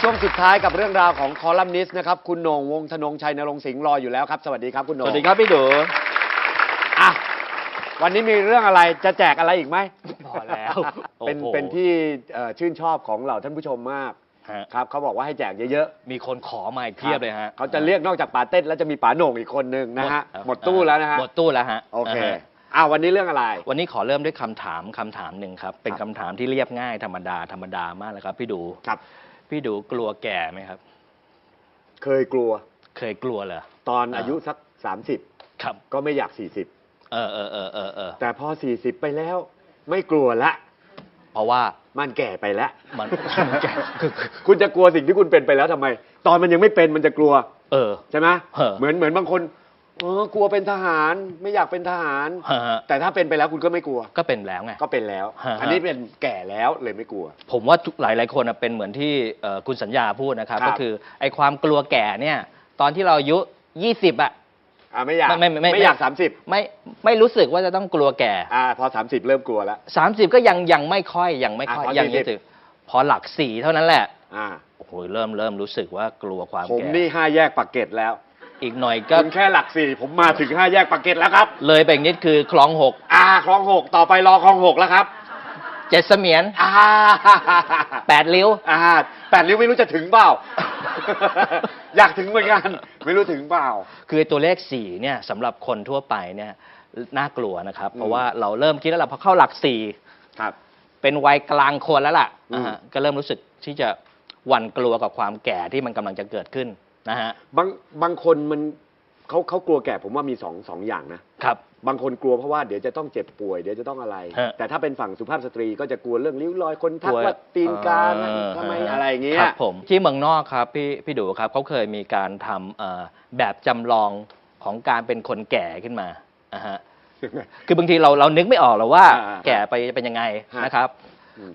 ช่วงสุดท้ายกับเรื่องราวของคอลัมนิสต์นะครับ คุณโหน่งวงธนงชัยนรงค์สิงห์รออยู่แล้วครับ สวัสดีครับคุณโหสน่งวัสดีครับพี่ดูอะวันนี้มีเรื่องอะไรจะแจกอะไรอีกไหม พอแล้วเป็นโอ้โหเป็นที่เอ่อชื่นชอบของเหล่าท่านผู้ชมมากฮะครับเขาบอกว่าให้แจกเยอะมีคนขอมาอีกๆเพียบเลยฮะเขาจะเรียกนอกจากป๋าเต้นแล้วจะมีป๋าโหน่งอีกคนนึงนะฮะครับหมดตู้แล้วนะฮะ หมดตู้แล้วฮะโอเคนะฮะ อ่าวันนี้เรื่องอะไร วันนี้ขอเริ่มด้วยคำถามคำถามหนึ่งครับ เป็นครับคำถามที่เรียบง่ายธรรมดาธรรมดามากเลยครับ พี่ดู ครับ พี่ดูกลัวแก่ไหมครับ เคยกลัวเคยกลัวเหรอ ตอนอ่าอายุสัก 30 ครับ ก็ไม่อยากเออเออเออเออเออ40แต่พอ 40 ไปแล้ว ไม่กลัวละ เพราะว่ามันแก่ไปแล้วมันมัน แก่คือคือคุณจะกลัวสิ่งที่คุณเป็นไปแล้วทำไม ตอนมันยังไม่เป็นมันจะกลัวเออ ใช่ไหมเออ เหมือนเหมือนบางคน เออกลัวเป็นทหารไม่อยากเป็นทหาร ฮะฮะแต่ถ้าเป็นไปแล้วคุณก็ไม่กลัว ก็เป็นแล้วไง ก็เป็นแล้ว ฮะ อันนี้เป็นแก่แล้วเลยไม่กลัว ผมว่าทุกหลายหลายๆคนน่ะเป็นเหมือนที่เอ่อคุณสัญญาพูดนะครับ ครับ ก็คือไอ้ความกลัวแก่เนี่ย ตอนที่เราอายุ 20 อะ อ่าไม่อยากไม่ไม่ไม่ไม่ อยาก30ไม่ไม่รู้สึกว่าจะต้องกลัวแก่ อ่าพอ30เริ่มกลัวแล้ว 30 ก็ยังยังไม่ค่อยยังไม่ค่อยอะพอยัง40ยังถึงพอหลักสี่เท่านั้นแหละอ่า โอ้โหเริ่มเริ่มรู้สึกว่ากลัวความผมแก่นี่ห้าแยกปากเกร็ดแล้ว อีกหน่อยก็คุณแค่หลักสี่ผมมาถึงห้าแยกปากเกร็ดแล้วครับ เลยไปอีกนิดคือคลองหกอ่าคลองหกต่อไปรอคลองหกแล้วครับเจ็ดเสมียนอ่าแปดริ้วอ่าแปดริ้วไม่รู้จะถึงเปล่า อยากถึงเหมือนกัน ไม่รู้ถึงเปล่า คือตัวเลขสี่เนี่ยสำหรับคนทั่วไปเนี่ยน่ากลัวนะครับอืมเพราะว่าเราเริ่มคิดแล้วล่ะพอเข้าหลักสี่ครับ เป็นวัยกลางคนแล้วล่ะอืมนะฮะก็เริ่มรู้สึกที่จะหวั่นกลัวกับความแก่ที่มันกำลังจะเกิดขึ้น นะฮะบางบางคนมันเขาเขากลัวแก่ผมว่ามีสองสองอย่างนะครับ บางคนกลัวเพราะว่าเดี๋ยวจะต้องเจ็บป่วยเดี๋ยวจะต้องอะไร ฮะแต่ถ้าเป็นฝั่งสุภาพสตรีก็จะกลัวเรื่องริ้วรอยคนทักกลัวว่าตีนกาเออ ทำไมฮอะไรอย่างเงี้ย ครับผมที่เมืองนอกครับพี่พี่ดูครับเขาเคยมีการทำเอ่อแบบจำลองของการเป็นคนแก่ขึ้นมานะฮะคือบางทีเราเรานึกไม่ออกหรอกว่าอ่าแก่ไปเป็นยังไงฮะนะครับอืม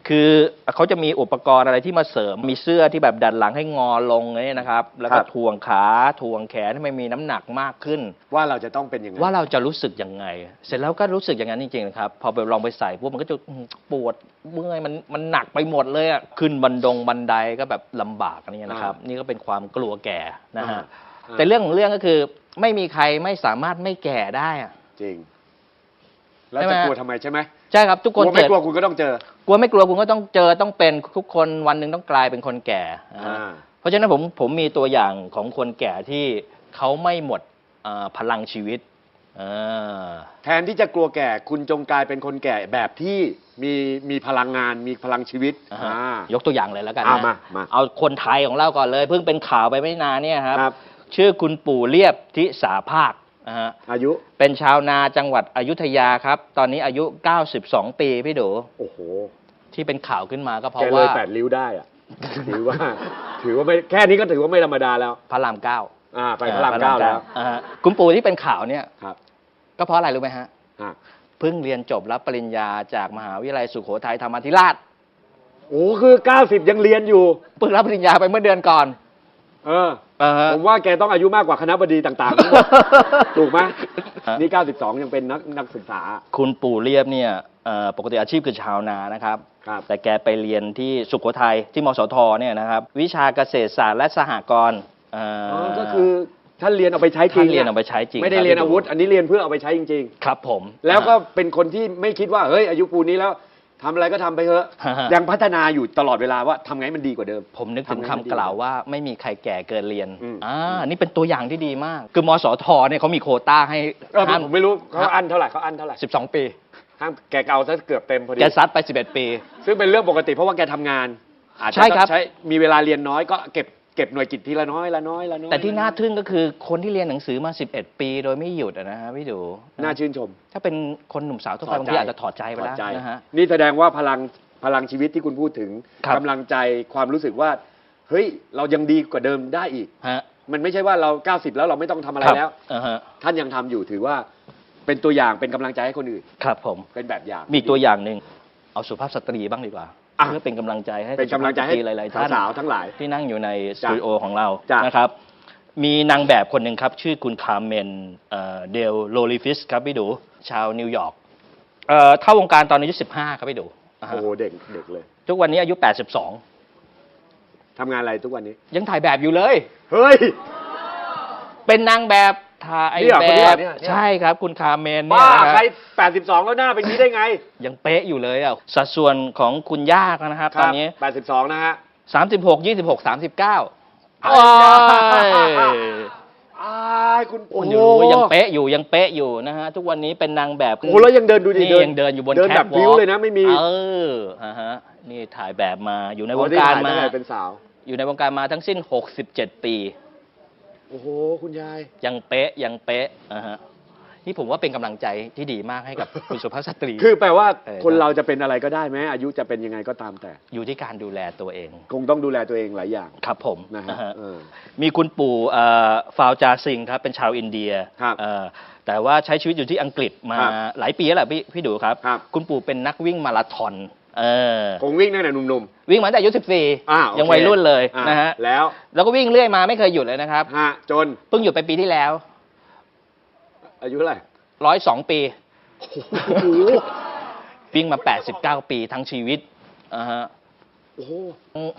คือเขาจะมีอุปกรณ์อะไรที่มาเสริมมีเสื้อที่แบบดัดหลังให้งอลงเนี่ยนะครับ แล้วก็ครับถ่วงขาถ่วงแขนให้มันมีน้ำหนักมากขึ้น ว่าเราจะต้องเป็นยังไงว่าเราจะรู้สึกยังไง เสร็จแล้วก็รู้สึกอย่างนั้นจริงๆนะครับพอไปลองไปใส่ปุ๊บมันก็จะอืมปวดเมื่อยมันมันหนักไปหมดเลยอะขึ้นบันดงบันไดก็แบบลำบากอันนี้นะครับ นี่ก็เป็นความกลัวแก่นะฮะอ่าแต่เรื่องของเรื่องก็คือไม่มีใครไม่สามารถไม่แก่ได้อะจริงแล้วใช่ไหมจะกลัวทำไมใช่ไหม ใช่ครับทุกกคนลัวไม่เกิดกลัวคุณก็ต้องเจอ กลัวไม่กลัวคุณก็ต้องเจอต้องเป็นทุกคนวันหนึ่งต้องกลายเป็นคนแก่นะฮะอ่า เพราะฉะนั้นผมผมมีตัวอย่างของคนแก่ที่เขาไม่หมดเอ่อพลังชีวิตอ่า แทนที่จะกลัวแก่คุณจงกลายเป็นคนแก่แบบที่มีมีพลังงานมีพลังชีวิตอ่าฮะอ่า ยกตัวอย่างเลยแล้วกันอ่านะมามาเอาคนไทยของเราก่อนเลย เพิ่งเป็นข่าวไปไม่นานเนี่ยครับ ครับ ชื่อคุณปู่เรียบทิสาภาค นะฮะอายุ เป็นชาวนาจังหวัดอยุธยาครับ ตอนนี้อายุ 92 ปีพี่ดูโอ้โห ที่เป็นข่าวขึ้นมาก็เพแกราะเลว่ายแปดริ้วได้อะถือว่า ถือว่าไม่แค่นี้ก็ถือว่าไม่ธรรมดาแล้ว พระรามเก้าอ่า ไปพระรามเก้าแล้วอ่าฮะคุณปู่ที่เป็นข่าวเนี่ย ครับก็เพราะอะไรรู้ไหมฮะ อะเพิ่งเรียนจบรับปริญญาจากมหาวิทยาลัยสุโขทัยธรรมาธิราช โอ้คือ 90 ยังเรียนอยู่ เพิ่งรับปริญญาไปเมื่อเดือนก่อน เออเออฮะ ผมว่าแกต้องอายุมากกว่าคณะบดีต่างๆทั้งหมด ถูกไหมฮะ นี่ 92 ยังเป็นนักนักศึกษา คุณปู่เรียบเนี่ยเอ่อปกติอาชีพคือชาวนานะครับ ครับ แต่แกไปเรียนที่สุโขทัยที่มสทเนี่ยนะครับ วิชาเกษตรศาสตร์และสหกรณ์เอ่ออ๋อก็คือท่านเรียนเอาไปใช้จริท่างนเรียนเอาไปใช้จริงไม่ได้คบเรียนพี่อาวุธ อันนี้เรียนเพื่อเอาไปใช้จริง ครับผมๆ แล้วก็เป็นคนที่ไม่คิดว่า เฮ้ย อายุปูนี้แล้ว ทำอะไรก็ทำไปเถอะฮะฮะยังพัฒนาอยู่ตลอดเวลาว่าทำไงมันดีกว่าเดิม ผมนึกถึงทำไงคำมันดีกล่าวว่าไม่มีใครแก่เกินเรียน อืม อ่า นี่เป็นตัวอย่างที่ดีมาก คือมสทเนี่ยเขามีโควต้าให้เออห้ามผมไม่รู้เขาอันเท่าไหร่เขาอันเท่าไหร่12 ปี ห้ามแกเก่าซะเกือบเต็มพอดี แกซัดไป 11 ปี ซึ่งเป็นเรื่องปกติเพราะว่าแกทำงานอาจจะใช่ครับ ใช้มีเวลาเรียนน้อยก็เก็บ เก็บหน่วยกิตทีละน้อยละน้อยละน้อยแต่ที่น่าทึ่งก็คือคนที่เรียนหนังสือมา 11 ปี โดยไม่หยุดอะนะฮะพี่ดูน่าชื่นชม ถ้าเป็นคนหนุ่มสาวทั่วไปบางทีอาจจะถอดใจไปแล้วถอดใจนะฮะนี่แสดงว่าพลังพลังชีวิตที่คุณพูดถึงครับกำลังใจความรู้สึกว่าเฮ้ยเรายังดีกว่าเดิมได้อีกฮะมันไม่ใช่ว่าเรา 90 แล้วเราไม่ต้องทำอะไรครับแล้วอ่าฮะท่านยังทำอยู่ถือว่าเป็นตัวอย่างเป็นกำลังใจให้คนอื่น ครับ ผมเป็นแบบอย่างมีตัวอย่างหนึ่งเอาสุภาพสตรีบ้างดีกว่า อะ เพื่อเป็นกำลังใจให้เป็นกำลังใจให้สุภาพสตรีหลายๆท่านสาวๆทั้งหลาย ที่นั่งอยู่ในสจ้ะตูดิโอของเราจ้ะ นะครับ มีนางแบบคนหนึ่งครับ ชื่อคุณคาร์เมนเอ่อเดลโลลิฟิสครับพี่ดู ชาวนิวยอร์กเอ่อเข้าวงการตอนอายุ 15 ครับพี่ดูอ่าฮะโอ้โหเด็กเด็กเลยทุกวันนี้อายุ 82 ทำงานอะไรทุกวันนี้ ยังถ่ายแบบอยู่เลย เฮ้ย เป็นนางแบบ ถ่ายเนี่ยแบคนเนี้ยบเนี่ยเนี่ย ใช่ครับคุณคาเมนเนี่บ้ายนะใคครรับ82 แล้วหน้าเป็นอย่างนี้ได้ไงยังเป๊ะอยู่เลยอะสัดส่วนของคุณย่านะครับตอนนี้82 นะฮะ36 26 39อ้าโอ้ยอ้ายคุณโอ้โหยังเป๊ะอยู่ยังเป๊ะอยู่นะฮะทุกวันนี้เป็นนางแบบโอ้โหแล้วยังเดินดูดินี่ยังเดินอยู่บนเดินแคแบทบวพิ้อวล์กเลยนะไม่มีเออฮะฮะนี่ถ่ายแบบมาอยู่ในวอ๋องได้การถ่ยมาตั้งแต่เป็นสาว อยู่ในวงการมาทั้งสิ้น 67 ปี โอ้โห คุณยาย ยังเป๊ะยังเป๊ะอ่าฮะนี่ผมว่าเป็นกำลังใจที่ดีมากให้กับคุณสุภาพสตรี คือแปลว่าเออ คนเราจะเป็นอะไรก็ได้ไหมอายุจะเป็นยังไงก็ตามแต่ อยู่ที่การดูแลตัวเอง คงต้องดูแลตัวเองหลายอย่างครับผมนะฮะอ่าฮะ เออ มีคุณปู่เอ่อฟาวจาซิงครับเป็นชาวอินเดียครับเอ่อแต่ว่าใช้ชีวิตอยู่ที่อังกฤษมาครับหลายปีแล้วแหละพี่พี่ดูครับ ครับ คุณปู่เป็นนักวิ่งมาราธอน เออคงวิ่งตั้งแต่หนุ่ม วิ่งมาตั้งแต่อายุอ่าโอเค14ยังวัยรุ่นเลยๆอ่นะฮะแล้ว แล้วก็วิ่งเรื่อยมาไม่เคยหยุดเลยนะครับฮะจนเพิ่งหยุดไปปีที่แล้วอายุเท่าไหร่ ร้อยสองปีโอ้โหวิ่งมา 89 ปีทั้งชีวิตอ่าฮะ โอ้โห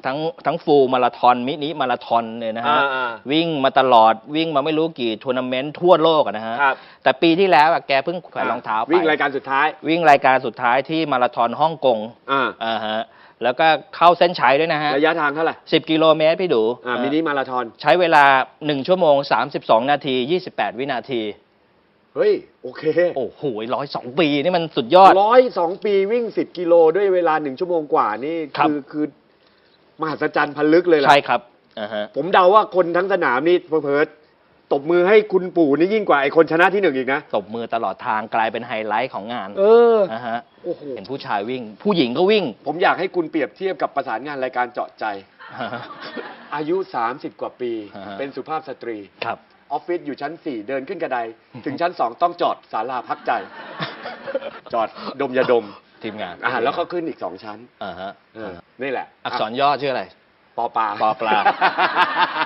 ทั้งทั้งฟูลมาราธอนมินิมาราธอนเนี่ยนะฮะ อ่าวิ่งมาตลอดวิ่งมาไม่รู้กี่ทัวร์นาเมนต์ทั่วโลกอะนะฮะ ครับ แต่ปีที่แล้วอะแกเพิ่งแขวนรองเท้าไป วิ่งรายการสุดท้าย วิ่งรายการสุดท้ายที่มาราธอนฮ่องกงอ่า อ่าฮะ แล้วก็เข้าเส้นชัยด้วยนะฮะระยะทางเท่าไหร่สิบกิโลเมตรพี่ดูอ่าเอ่อมินิมาราธอน ใช้เวลา 1 ชั่วโมง 32 นาที 28 วินาที เฮ้ย โอเคโอ้โหร้อยสองปีนี่มันสุดยอด ร้อยสองปีวิ่งสิบกิโลด้วยเวลาหนึ่งชั่วโมงกว่านี่ครับ คือคือมหัศจรรย์พันลึกเลยล่ะ ใช่ครับอ่าฮะ ผมเดาว่าคนทั้งสนามนี่เพิร์ดตบมือให้คุณปู่นี่ยิ่งกว่าไอ้คนชนะที่หนึ่งอีกนะ ตบมือตลอดทางกลายเป็นไฮไลท์ของงานเออ นะฮะโอ้โห เห็นผู้ชายวิ่ง ผู้หญิงก็วิ่ง ผมอยากให้คุณเปรียบเทียบกับประสานงานรายการเจาะใจ อายุ 30 กว่าปี อ่าฮะ เป็นสุภาพสตรี ครับ ออฟฟิศอยู่ชั้น 4 เดินขึ้นกระได ถึงชั้น 2 ต้องจอดศาลาพักใจ จอดดมยาดมทีมงานอ่าแล้วก็ขึ้นอีก2ชั้นอ่าฮะเออนี่แหละ อักษรย่อชื่ออะไรปอปลาปอปลา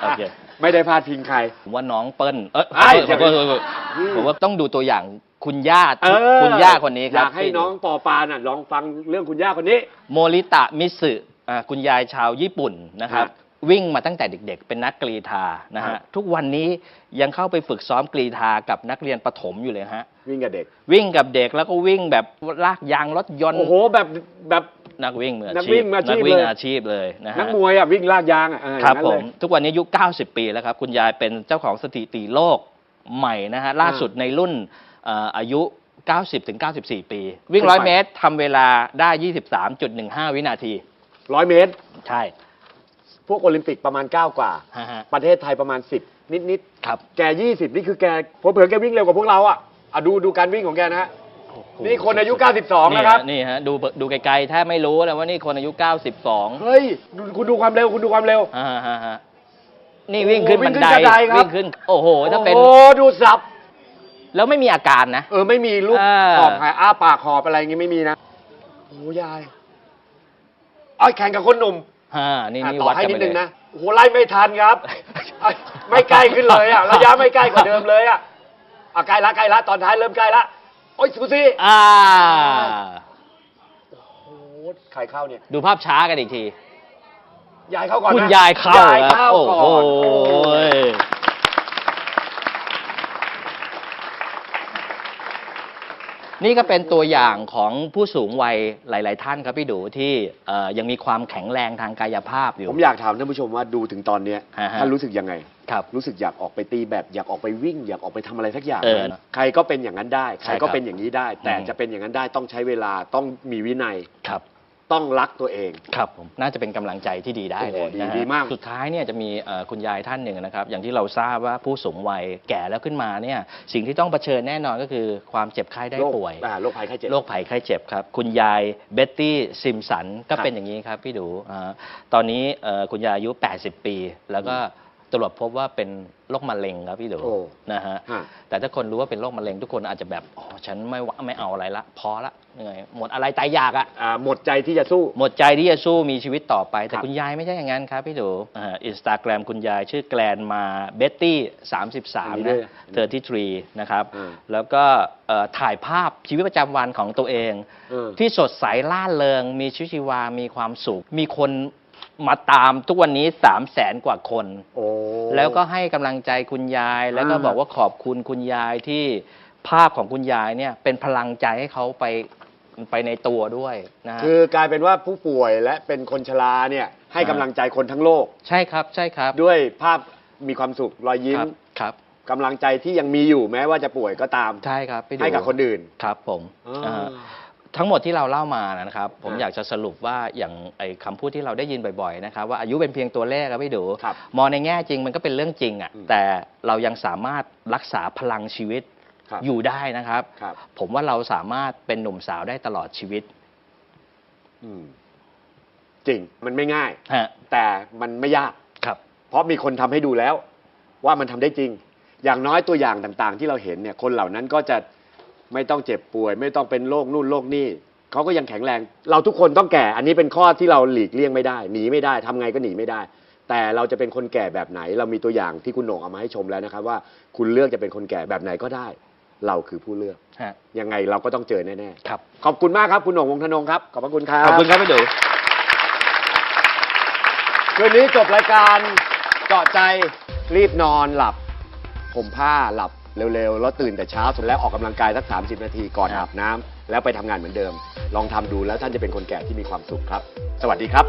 โอเคไม่ได้พาดพิงใครผมว่าน้องเปิ้ลเอยไอ้ขอโทษขอโทษขอโทษอืมผมว่าต้องดูตัวอย่างคุณย่าเออคุณย่าคนนี้คอรับยากให้น้องปอปลาน่ะลองฟังเรื่องคุณย่าคนนี้ โมริตะมิสึอ่าคุณยายชาวญี่ปุ่นนะครับฮะ วิ่งมาตั้งแต่เด็กๆ เป็นนักกรีธานะครัฮะบทุกวันนี้ยังเข้าไปฝึกซ้อมกรีธากับนักเรียนประถมอยู่เลยฮะวิ่งกับเด็ก วิ่งกับเด็กแล้วก็วิ่งแบบลากยางรถยนต์โอ้โหแบบแบบนักวิ่งมืออานักชีวิ่พงมืออาชีพนักวิ่งเลยอาชีพเลยนะฮะนักมวยอะวิ่งลากยางอะเออครับอย่างผนั้นมเลยทุกวันนี้อายุ 90 ปีแล้วครับ คุณยายเป็นเจ้าของสถิติโลกใหม่นะฮะล่าสุดในรุ่นเอ่ออายุ 90ถึง94 ปี วิ่งขึ้นไป100 เมตรทำเวลาได้ 23.15 วินาทีร้อยเมตร ใช่ พวกโอลิมปิกประมาณ 9 กว่า ฮะฮะ ประเทศไทยประมาณ 10 นิดนิดครับๆแก 20 นี่คือแกเผลอๆแกวิ่งเร็วกว่าพวกเราอะอะดูดูการวิ่งของแกนะฮะ นี่คนอายุ 92 นะครับ นี่ฮะดูดูไกลๆแทบไม่รู้เลยว่านี่คนอายุ 92เฮ้ยดูคุณดูความเร็วคุณดูความเร็ว อ่าฮะฮะนี่วิ่งขึ้นโอ้บันไดวิ่งขึ้นกระไดครับ วิ่งขึ้น โอ้โหถ้าเป็น โอ้ดูสับ แล้วไม่มีอาการนะ เออ ไม่มีลูกอ่าขอบหายอ้าปากขอบอะไรอย่างงี้ไม่มีนะโอ้ยายอ้อยแข่งกับคนหนุ่ม ฮ่านี่อะนี่ต่อวัดให้กันนิไปดเลนึย งนะโอ้โหไล่ไม่ทันครับอะไม่ใกล้ขึ้นเลยอะระยะไม่ใกล้กว่าเดิมเลยอะอะใกล้ละใกล้ละตอนท้ายเริ่มใกล้ละโอ้ยสูซี่อ่า โอ้โหใครเข้าเนี่ย ดูภาพช้ากันอีกที ยายเข้าก่อนนะคุณยายเข้ายายครับเข้าโอ้ก่โหอนโอ้โนี่ก็เป็นตัวอย่างของผู้สูงวัยหลาย ๆ ท่านครับพี่ดูที่เอ่อยังมีความแข็งแรงทางกายภาพอยู่ ผมอยากถามท่านผู้ชมว่าดูถึงตอนเนี้ยฮะฮะ ท่านรู้สึกยังไง ครับ รู้สึกอยากออกไปตีแบบอยากออกไปวิ่ง อยากออกไปทำอะไรสักอย่างเออไหมใครก็เป็นอย่างนั้นได้ใช่ใครคก็รับเป็นอย่างนี้ได้ แต่อืม จะเป็นอย่างนั้นได้ต้องใช้เวลาต้องมีวินัย ครับ ต้องรักตัวเอง ครับผมน่าจะเป็นกำลังใจที่ดีได้โอ้โหเลยดีนะฮะดีมาก สุดท้ายเนี่ยจะมีเอ่อคุณยายท่านหนึ่งนะครับ อย่างที่เราทราบว่าผู้สูงวัยแก่แล้วขึ้นมาเนี่ยสิ่งที่ต้องเผชิญแน่นอนก็คือความเจ็บไข้ได้โรคป่วย อ่าโรคภัยไข้เจ็บ โรคภัยไข้เจ็บครับ คุณยายเบตตี้ซิมสันก็ครับเป็นอย่างนี้ครับพี่ดูอ่าตอนนี้เอ่อคุณยายอายุ 80 ปี แล้วก็ ตรวจพบว่าเป็นโรคมะเร็งครับพี่ดูโอ้นะฮะฮะ แต่ถ้าคนรู้ว่าเป็นโรคมะเร็งทุกคนอาจจะแบบอ๋อฉันไม่ว่าไม่เอาอะไรละพอละเหนื่อยหมดอะไรตายอยากอะอ่าหมดใจที่จะสู้ หมดใจที่จะสู้มีชีวิตต่อไป แต่ครับ คุณยายไม่ใช่อย่างนั้นครับพี่ดูอินสตาแกรมคุณยายชื่อแกลนมาเบตตี้สามสิบสามนะเธอที่ทรีนะครับอ่า แล้วก็เอ่อถ่ายภาพชีวิตประจำวันของตัวเอง เออ ที่สดใสล่าเริง มีชีวิตชีวา มีความสุข มีคน มาตามทุกวันนี้3 0 0แสนกว่าคน โอ้ แล้วก็ให้กำลังใจคุณยาย แล้วก็อ่าบอกว่าขอบคุณคุณยายที่ภาพของคุณยายเนี่ยเป็นพลังใจให้เขาไปไปในตัวด้วยนะฮะคือกลายเป็นว่าผู้ป่วยและเป็นคนชราเนี่ยให้กำลังใจคนทั้งโลก ใช่ครับใช่ครับ ด้วยภาพมีความสุขรอยยิ้คมรับครับกำลังใจที่ยังมีอยู่แม้ว่าจะป่วยก็ตาม ใช่ครับพี่ดูให้กับคนอื่น ครับผมอ่า อ่า ทั้งหมดที่เราเล่ามานะครับ ผมอ่าอยากจะสรุปว่าอย่างไอ้คำพูดที่เราได้ยินบ่อยๆนะครับว่าอายุเป็นเพียงตัวเลขครับพี่ดู ครับมองในแง่จริงมันก็เป็นเรื่องจริงอะอืมแต่เรายังสามารถรักษาพลังชีวิตครับอยู่ได้นะครับ ครับ ผมว่าเราสามารถเป็นหนุ่มสาวได้ตลอดชีวิตอืมจริงมันไม่ง่าย ฮะแต่มันไม่ยาก ครับ เพราะมีคนทำให้ดูแล้ว ว่ามันทำได้จริง อย่างน้อยตัวอย่างต่างๆ ที่เราเห็นเนี่ยคนเหล่านั้นก็จะ ไม่ต้องเจ็บป่วย ไม่ต้องเป็นโรคนู่นโรคนี่เขาก็ยังแข็งแรง เราทุกคนต้องแก่ อันนี้เป็นข้อที่เราหลีกเลี่ยงไม่ได้หนีไม่ได้ทำไงก็หนีไม่ได้ แต่เราจะเป็นคนแก่แบบไหน เรามีตัวอย่างที่คุณโหน่งเอามาให้ชมแล้วนะครับว่าคุณเลือกจะเป็นคนแก่แบบไหนก็ได้ เราคือผู้เลือก ฮะ ยังไงเราก็ต้องเจอแน่ครับๆขอบคุณมากครับคุณโหน่งวงธนงครับ ขอบพระคุณครับ ขอบคุณครับพี่ดู คืนนี้จบรายการเจาะใจรีบนอนหลับ ผมผ้าหลับ เร็วๆ แล้วตื่นแต่เช้าเสร็จแล้วออกกำลังกายสัก 30 นาทีก่อนครัอาบบน้ำแล้วไปทำงานเหมือนเดิม ลองทำดูแล้วท่านจะเป็นคนแก่ที่มีความสุขครับ สวัสดีครับ